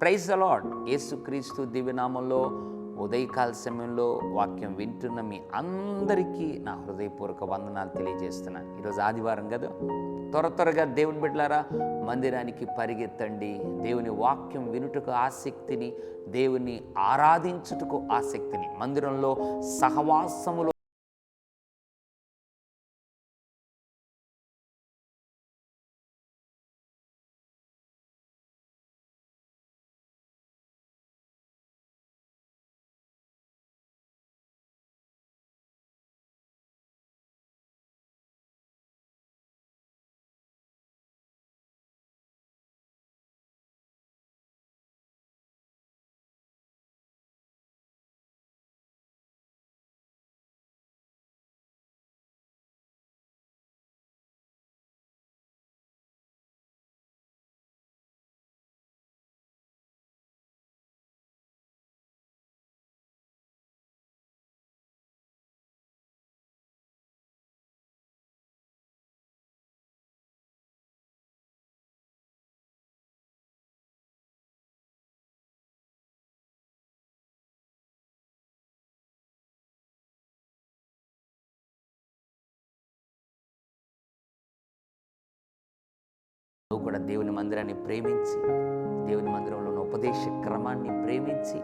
Praise అలాడ్ యేసుక్రీస్తు దివ్యనామంలో ఉదయకాల సమయంలో వాక్యం వింటున్న మీ అందరికీ నా హృదయపూర్వక వందనాలు తెలియజేస్తున్నాను. ఈరోజు ఆదివారం కదా? త్వర త్వరగా దేవుని బిడ్డలారా మందిరానికి పరిగెత్తండి. దేవుని వాక్యం వినుటకు ఆసక్తిని దేవుని ఆరాధించుటకు ఆసక్తిని. మందిరంలో సహవాసములో నువ్వు కూడా దేవుని మందిరాన్ని ప్రేమించి దేవుని మందిరంలో ఉన్న ఉపదేశ క్రమాన్ని ప్రేమించి